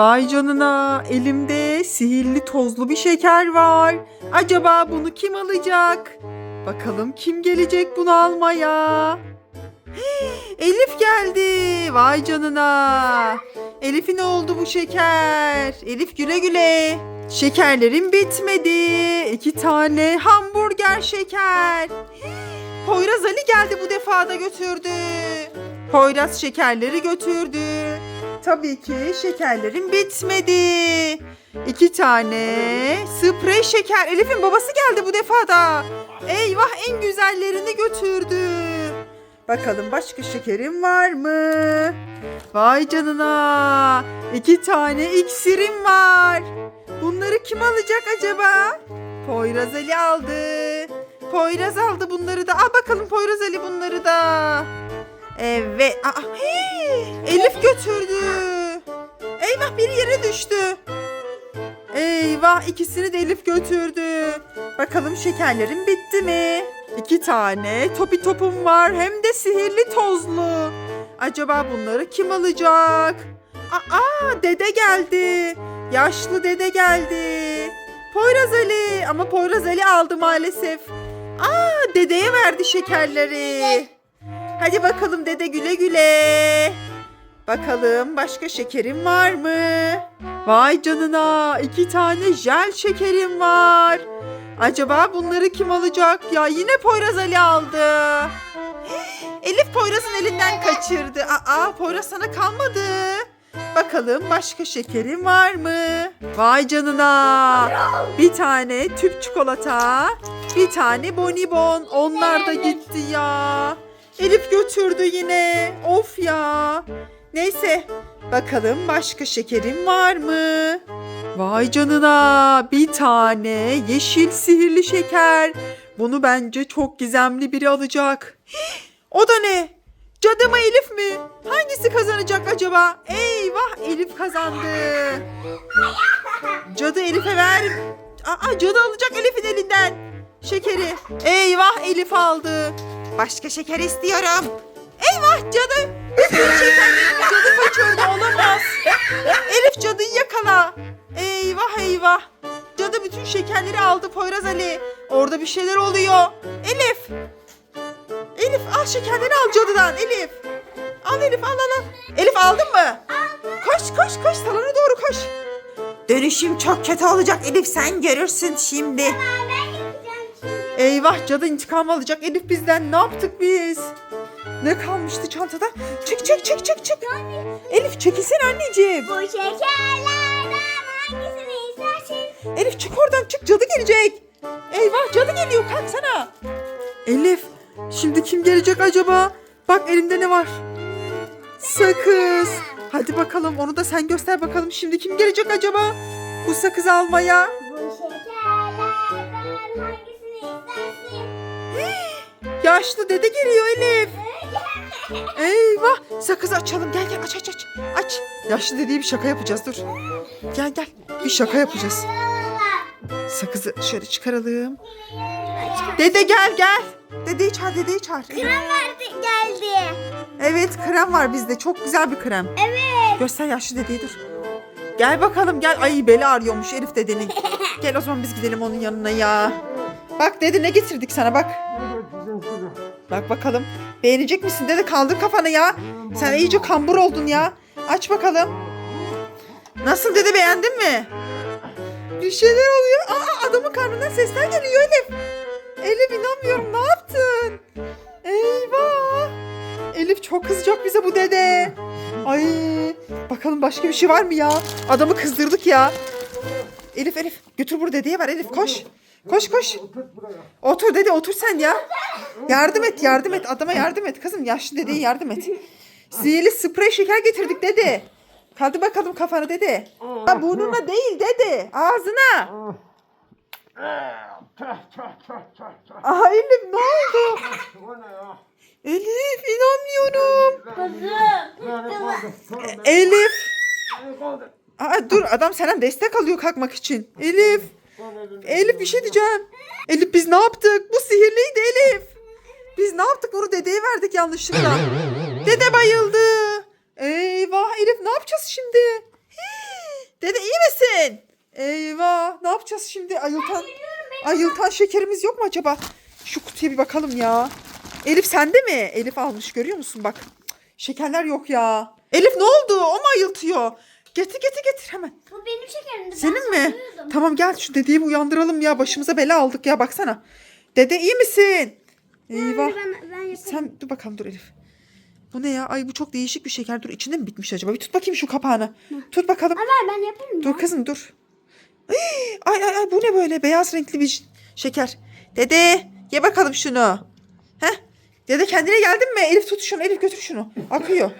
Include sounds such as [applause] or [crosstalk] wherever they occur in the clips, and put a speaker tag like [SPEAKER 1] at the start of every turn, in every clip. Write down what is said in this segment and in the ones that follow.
[SPEAKER 1] Vay canına elimde sihirli tozlu bir şeker var. Acaba bunu kim alacak? Bakalım kim gelecek bunu almaya? [gasps] Elif geldi. Vay canına. Elif'in oldu bu şeker. Elif güle güle. Şekerlerim bitmedi. İki tane hamburger şeker. [gasps] Poyraz Ali geldi bu defa da götürdü. Poyraz şekerleri götürdü. Tabii ki şekerlerim bitmedi. İki tane sprey şeker. Elif'in babası geldi bu defa da. Eyvah en güzellerini götürdü. Bakalım başka şekerim var mı? Vay canına. İki tane iksirim var. Bunları kim alacak acaba? Poyraz Ali aldı. Poyraz aldı bunları da. Al bakalım Poyraz Ali bunları da. Evet. Aa, hey! Elif götürdü. Eyvah biri yere düştü. Eyvah ikisini de Elif götürdü. Bakalım şekerlerim bitti mi? İki tane topi topum var hem de sihirli tozlu. Acaba bunları kim alacak? Aa dede geldi. Yaşlı dede geldi. Poyraz Ali ama Poyraz Ali aldı maalesef. Aa dedeye verdi şekerleri. Hadi bakalım dede güle güle. Bakalım başka şekerim var mı? Vay canına iki tane jel şekerim var. Acaba bunları kim alacak? Ya yine Poyraz Ali aldı. [gasps] Elif Poyraz'ın elinden kaçırdı. Aa Poyraz sana kalmadı. Bakalım başka şekerim var mı? Vay canına. Bir tane tüp çikolata, bir tane bonibon. Onlar da gitti ya. Elif götürdü yine. Of ya. Neyse. Bakalım başka şekerim var mı? Vay canına. Bir tane yeşil sihirli şeker. Bunu bence çok gizemli biri alacak. [gasps] O da ne? Cadı mı Elif mi? Hangisi kazanacak acaba? Eyvah Elif kazandı. Cadı Elif'e ver. Aa, cadı alacak Elif'in elinden. Şekeri. Eyvah Elif aldı. Başka şeker istiyorum. Eyvah cadı. Bütün şekerlerimi cadı kaçırdı olamaz. Elif cadıyı yakala. Eyvah eyvah. Cadı bütün şekerleri aldı Poyraz Ali. Orada bir şeyler oluyor. Elif. Elif al şekerleri al cadıdan Elif. Al Elif al al al. Elif aldın mı? Koş koş koş salona doğru koş. Dönüşüm çok kötü olacak Elif sen görürsün şimdi. Eyvah cadı intikam alacak Elif bizden ne yaptık biz? Ne kalmıştı çantada? Çık çık çık çık çık. Elif çekilsene anneciğim.
[SPEAKER 2] Bu şekerlerden hangisini istersin?
[SPEAKER 1] Elif çık oradan çık cadı gelecek. Eyvah cadı geliyor kalksana. Elif şimdi kim gelecek acaba? Bak elimde ne var? Sakız. Hadi bakalım onu da sen göster bakalım şimdi kim gelecek acaba? Bu sakızı almaya. Yaşlı dede geliyor Elif. Eyvah sakız açalım gel gel aç aç aç. Aç. Yaşlı dedeye bir şaka yapacağız dur. Gel gel bir şaka yapacağız. Sakızı şöyle çıkaralım. Dede gel gel. Dedeyi çağır dedeyi çağır.
[SPEAKER 2] Krem verdi geldi.
[SPEAKER 1] Evet krem var bizde çok güzel bir krem.
[SPEAKER 2] Evet.
[SPEAKER 1] Göster yaşlı dedeyi dur. Gel bakalım gel. Ay beli ağrıyormuş Elif dedenin. [laughs] Gel o zaman biz gidelim onun yanına ya. Bak dede ne getirdik sana bak. Bak bakalım. Beğenecek misin dede kaldır kafanı ya. Sen iyice kambur oldun ya. Aç bakalım. Nasıl dede beğendin mi? Bir şeyler oluyor. Aa adamın karnından sesler geliyor Elif. Elif inanmıyorum ne yaptın? Eyvah. Elif çok kızacak bize bu dede. Ay bakalım başka bir şey var mı ya? Adamı kızdırdık ya. Elif Elif götür bunu dedeye ver Elif koş. Koş koş. Otur dede otur sen ya. Yardım et yardım et adama yardım et kızım yaşlı dedeye yardım et. Sihirli sprey şeker getirdik dede. Kaldı bakalım kafanı dede. Ha burnuna değil dede ağzına. Aha Elif ne oldu? Elif inanmıyorum. Elif. Aa, dur adam senden destek alıyor kalkmak için. Elif. Elif bir şey diyeceğim. Elif biz ne yaptık? Bu sihirliydi Elif. Biz ne yaptık? Bunu dedeye verdik yanlışlıkla. Dede bayıldı. Eyvah Elif ne yapacağız şimdi? Dede iyi misin? Eyvah. Ne yapacağız şimdi? Ayıltan, ayıltan şekerimiz yok mu acaba? Şu kutuya bir bakalım ya. Elif sende mi? Elif almış görüyor musun bak. Şekerler yok ya. Elif ne oldu? O mu ayıltıyor? Getir getir getir hemen.
[SPEAKER 2] Bu benim şekerimdi.
[SPEAKER 1] Senin mi? Tamam gel şu dedeyi uyandıralım ya. Başımıza bela aldık ya baksana. Dede iyi misin? Eyvah.
[SPEAKER 2] Ben, ben.
[SPEAKER 1] Sen dur bakalım dur Elif. Bu ne ya? Ay bu çok değişik bir şeker. Dur içinde mi bitmiş acaba? Bir tut bakayım şu kapağını. Tut bakalım.
[SPEAKER 2] Ver ben yaparım.
[SPEAKER 1] Dur kızım dur. [gasps] Ay ay ay bu ne böyle? Beyaz renkli bir şeker. Dede ye bakalım şunu. Heh. Dede kendine geldin mi? Elif tut şunu. Elif götür şunu. Akıyor.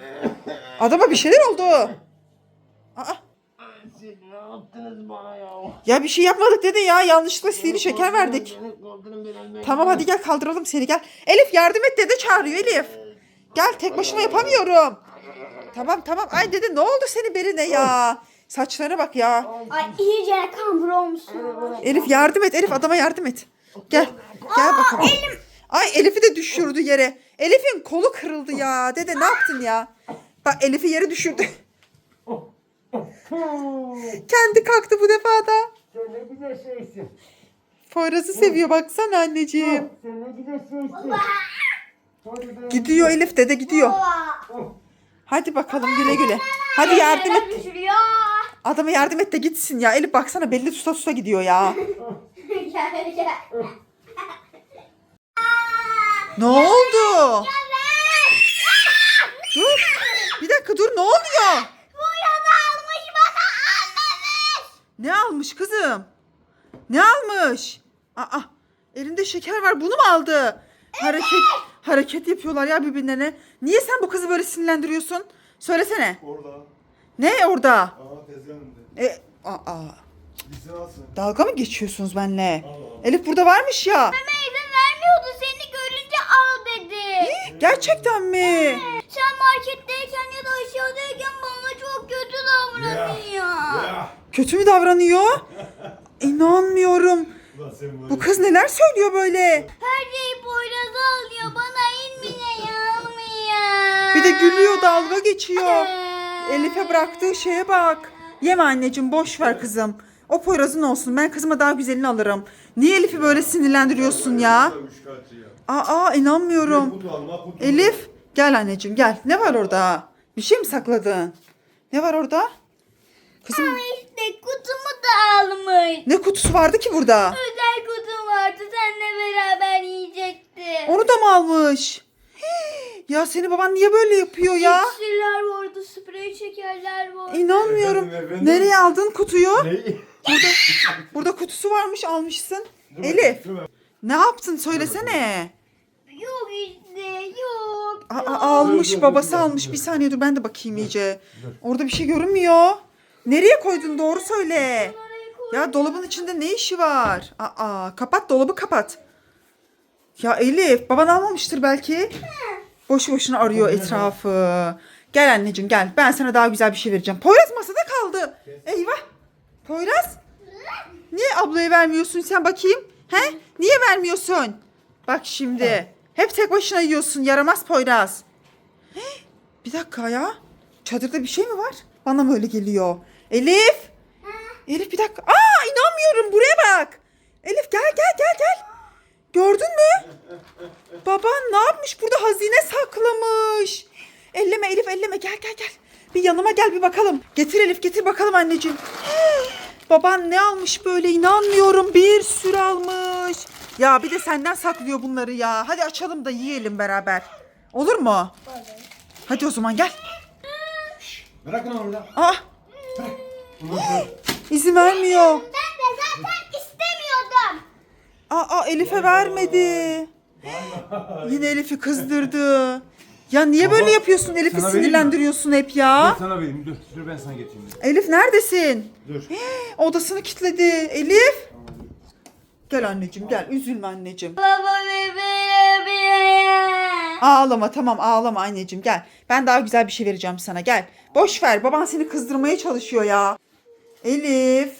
[SPEAKER 1] Adama bir şeyler oldu. Aa,
[SPEAKER 3] Siz ne yaptınız bana ya?
[SPEAKER 1] ya bir şey yapmadık dede ya. Yanlışlıkla sihirli şeker verdik.
[SPEAKER 3] Beni kaldırın.
[SPEAKER 1] Tamam hadi gel kaldıralım seni gel. Elif yardım et dede çağırıyor Elif. Gel tek başıma yapamıyorum. Tamam tamam. Ay dede ne oldu senin beline ya? Saçlarına bak ya.
[SPEAKER 2] Ay iyice kambur olmuşsun.
[SPEAKER 1] Elif yardım et. Elif adama yardım et. Gel. Gel bakalım. Ay Elif'i de düşürdü yere. Elif'in kolu kırıldı ya. Dede ne yaptın ya? Bak Elif'i yere düşürdü. Kendi kalktı bu defa da.
[SPEAKER 3] Sen ne güzel şeysin.
[SPEAKER 1] Poyraz'ı seviyor baksana anneciğim.
[SPEAKER 3] Sen ne güzel şeysin. Hadi be.
[SPEAKER 1] Gidiyor Elif dede gidiyor. Hadi bakalım güle güle. Hadi yardım et.
[SPEAKER 2] Düşürüyor.
[SPEAKER 1] Adama yardım et de gitsin ya. Elif baksana belli tuta tuta gidiyor ya.
[SPEAKER 2] gel gel.
[SPEAKER 1] Ne oldu? Dur. Bir dakika dur ne oluyor?
[SPEAKER 2] Bu yana almış bana almamış.
[SPEAKER 1] Ne almış kızım? Ne almış? Aa, elinde şeker var. Bunu mu aldı? Hareket hareket yapıyorlar ya birbirlerine. Niye sen bu kızı böyle sinirlendiriyorsun? Söylesene.
[SPEAKER 4] Orada.
[SPEAKER 1] Ne orada?
[SPEAKER 4] Aa tezgahın.
[SPEAKER 1] E, aa,
[SPEAKER 4] Gitsin alsın.
[SPEAKER 1] dalga mı geçiyorsunuz benimle? Elif burada varmış ya.
[SPEAKER 2] Bana izin vermiyordu seni görünce al dedi.
[SPEAKER 1] Gerçekten mi?
[SPEAKER 2] Sen marketteyken ya da aşağıdayken bana çok kötü davranıyor.
[SPEAKER 4] Ya.
[SPEAKER 1] Kötü mü davranıyor? İnanmıyorum. Bu kız neler söylüyor böyle?
[SPEAKER 2] Her şeyi Poyraz'a alıyor bana inmine almıyor.
[SPEAKER 1] Bir de gülüyor dalga geçiyor.
[SPEAKER 2] Ee,
[SPEAKER 1] Elif'e bıraktığı şeye bak. Yeme anneciğim boş ver kızım. O Poyraz'ın olsun. Ben kızıma daha güzelini alırım. Niye Elif'i böyle sinirlendiriyorsun ya? Aa inanmıyorum. Elif gel anneciğim gel. Ne var orada? Bir şey mi sakladın? Ne var orada? Kızım
[SPEAKER 2] Ama işte kutumu da almış.
[SPEAKER 1] ne kutusu vardı ki burada?
[SPEAKER 2] Özel kutum vardı seninle beraber yiyecekti.
[SPEAKER 1] Onu da mı almış? Hii, [gasps] Ya senin baban niye böyle yapıyor ya?
[SPEAKER 2] İksirler vardı, sprey şekerler vardı.
[SPEAKER 1] İnanmıyorum.
[SPEAKER 4] Efendim, efendim.
[SPEAKER 1] Nereye aldın kutuyu?
[SPEAKER 4] Ne?
[SPEAKER 1] Burada kutusu varmış almışsın.
[SPEAKER 4] Dur
[SPEAKER 1] Elif
[SPEAKER 4] dur bakayım.
[SPEAKER 1] ne yaptın söylesene.
[SPEAKER 2] Yok işte yok.
[SPEAKER 1] Aa, almış
[SPEAKER 4] Dur, dur,
[SPEAKER 1] babası
[SPEAKER 4] dur,
[SPEAKER 1] almış.
[SPEAKER 4] dur.
[SPEAKER 1] Bir saniye dur ben de bakayım iyice. Orada bir şey görünmüyor. Nereye koydun doğru söyle. Ya dolabın içinde ne işi var? Aa kapat dolabı kapat. Ya Elif baban almamıştır belki. Boşu boşuna arıyor etrafı. Gel anneciğim gel. Ben sana daha güzel bir şey vereceğim. Poyraz masada kaldı. Eyvah. Poyraz. Niye ablaya vermiyorsun sen bakayım? He? Niye vermiyorsun? Bak şimdi. Hep tek başına yiyorsun yaramaz Poyraz. Heh, Bir dakika ya. Çadırda bir şey mi var? Bana mı öyle geliyor? Elif. Elif bir dakika. Aa inanmıyorum buraya bak. Elif gel gel gel gel. Gördün mü? Baban ne yapmış burada hazine saklamış. Elleme Elif elleme gel gel gel. Bir yanıma gel bir bakalım. Getir Elif getir bakalım anneciğim. Baban ne almış böyle inanmıyorum bir sürü almış. Ya bir de senden saklıyor bunları ya. Hadi açalım da yiyelim beraber. Olur mu? Hadi o zaman gel.
[SPEAKER 4] Bırakın onu orada.
[SPEAKER 1] Ah. İzin vermiyor.
[SPEAKER 2] Ben de zaten istemiyordum.
[SPEAKER 1] Aa Elif'e vermedi. Yine Elif'i kızdırdı. Ya niye böyle yapıyorsun? Elif'i
[SPEAKER 4] Sana vereyim mi?
[SPEAKER 1] sinirlendiriyorsun hep ya.
[SPEAKER 4] Dur sana vereyim dur. Dur ben sana getireyim. dur.
[SPEAKER 1] Elif neredesin?
[SPEAKER 4] Dur.
[SPEAKER 1] Odasını kilitledi. Elif. Gel anneciğim gel. Üzülme anneciğim.
[SPEAKER 2] Baba bebeğim.
[SPEAKER 1] Ağlama tamam ağlama anneciğim gel. Ben daha güzel bir şey vereceğim sana gel. Boş ver baban seni kızdırmaya çalışıyor ya. Elif.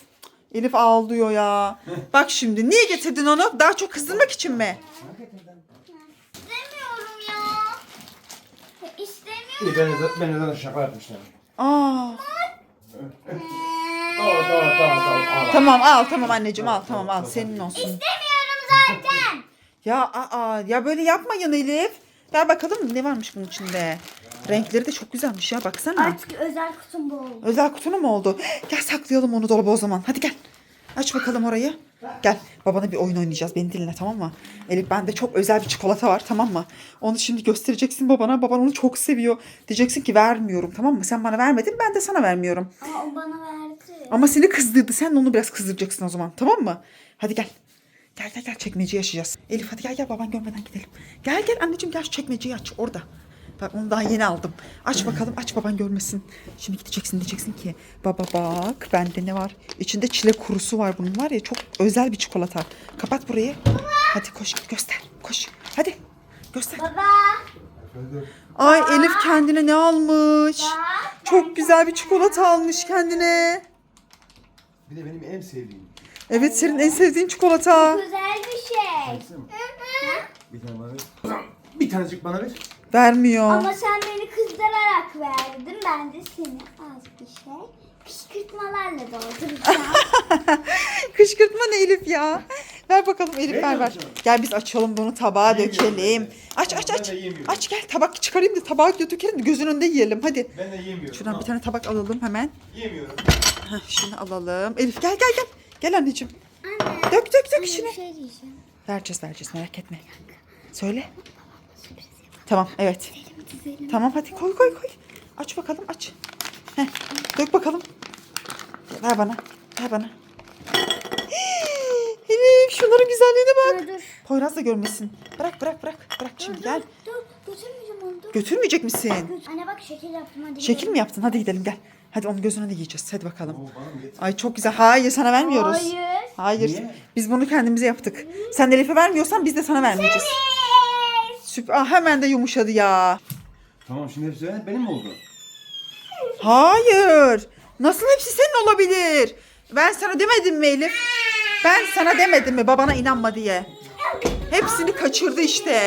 [SPEAKER 1] Elif ağlıyor ya. Bak şimdi niye getirdin onu? Daha çok kızdırmak için mi?
[SPEAKER 2] İstemiyorum ya. İstemiyorum.
[SPEAKER 3] İyi ben de, ben zaten şaka yapmışlar.
[SPEAKER 1] Aa. Tamam al tamam anneciğim al tamam al senin olsun.
[SPEAKER 2] İstemiyorum zaten.
[SPEAKER 1] Ya aa ya böyle yapmayın Elif. Gel bakalım ne varmış bunun içinde. Renkleri de çok güzelmiş ya baksana.
[SPEAKER 2] Artık özel kutum bu oldu.
[SPEAKER 1] Özel kutunu mu oldu? Gel saklayalım onu dolaba o zaman. Hadi gel. Aç bakalım orayı. Gel babana bir oyun oynayacağız. Beni dinle tamam mı? Elif bende çok özel bir çikolata var tamam mı? Onu şimdi göstereceksin babana. Baban onu çok seviyor. Diyeceksin ki vermiyorum tamam mı? Sen bana vermedin ben de sana vermiyorum.
[SPEAKER 2] Ama o bana verdi.
[SPEAKER 1] Ama seni kızdırdı. Sen de onu biraz kızdıracaksın o zaman tamam mı? Hadi gel. Gel gel gel çekmeceyi açacağız. Elif hadi gel gel baban görmeden gidelim. Gel gel anneciğim gel şu çekmeceyi aç orada. Bak onu daha yeni aldım. Aç bakalım aç baban görmesin. Şimdi gideceksin diyeceksin ki baba bak bende ne var? İçinde çilek kurusu var bunun var ya çok özel bir çikolata. Kapat burayı. Hadi koş göster koş. Hadi göster.
[SPEAKER 2] Baba.
[SPEAKER 1] Ay Elif kendine ne almış?
[SPEAKER 2] Bak.
[SPEAKER 1] Çok güzel bir çikolata almış kendine.
[SPEAKER 4] Bir de benim en sevdiğim.
[SPEAKER 1] Evet senin en sevdiğin çikolata.
[SPEAKER 2] Güzel bir şey.
[SPEAKER 4] Bir tane bana ver. Bir tanecik bana ver.
[SPEAKER 1] Vermiyor.
[SPEAKER 2] Ama sen beni kızdırarak verdin. Ben de seni az bir şey kışkırtmalarla dolduracağım. [laughs]
[SPEAKER 1] Kışkırtma ne Elif ya? Ver bakalım Elif ver ver. Gel biz açalım bunu tabağa
[SPEAKER 4] Yemiyorum
[SPEAKER 1] dökelim.
[SPEAKER 4] ben de.
[SPEAKER 1] Aç aç
[SPEAKER 4] Ben
[SPEAKER 1] aç.
[SPEAKER 4] de yemiyorum.
[SPEAKER 1] Aç gel tabak çıkarayım da tabağa dökelim de gözün önünde yiyelim hadi.
[SPEAKER 4] Ben de yemiyorum.
[SPEAKER 1] Şuradan bir tane tabak alalım hemen.
[SPEAKER 4] Yemiyorum.
[SPEAKER 1] Heh, şunu alalım. Elif gel gel gel. Gel anneciğim.
[SPEAKER 2] Anne.
[SPEAKER 1] Dök dök dök
[SPEAKER 2] Bir
[SPEAKER 1] içine.
[SPEAKER 2] şey diyeceğim.
[SPEAKER 1] Vereceğiz vereceğiz merak etme. Söyle. Tamam evet.
[SPEAKER 2] Dizelim.
[SPEAKER 1] Tamam hadi koy koy koy. Aç bakalım aç. Heh, dök bakalım. Ver bana. Ver bana. [gasps] Elif şunların güzelliğine bak.
[SPEAKER 2] Dur dur.
[SPEAKER 1] Poyraz da görmesin. Bırak bırak bırak. Bırak şimdi gel.
[SPEAKER 2] Dur götürmeyeceğim onu dur.
[SPEAKER 1] Götürmeyecek misin?
[SPEAKER 2] Anne bak şekil yaptım hadi.
[SPEAKER 1] Şekil
[SPEAKER 2] gidelim.
[SPEAKER 1] mi yaptın? Hadi gidelim gel. Hadi onun gözüne de yiyeceğiz. Hadi bakalım. Ay çok güzel. Hayır sana vermiyoruz.
[SPEAKER 2] Hayır.
[SPEAKER 1] Hayır.
[SPEAKER 4] Niye?
[SPEAKER 1] Biz bunu kendimize yaptık. Sen Elif'e vermiyorsan biz de sana vermeyeceğiz. Süper. Ah, hemen de yumuşadı ya.
[SPEAKER 4] Tamam şimdi hepsi benim- benim mi oldu?
[SPEAKER 1] Hayır. Nasıl hepsi senin olabilir? Ben sana demedim mi Elif? Ben sana demedim mi babana inanma diye. Hepsini kaçırdı işte.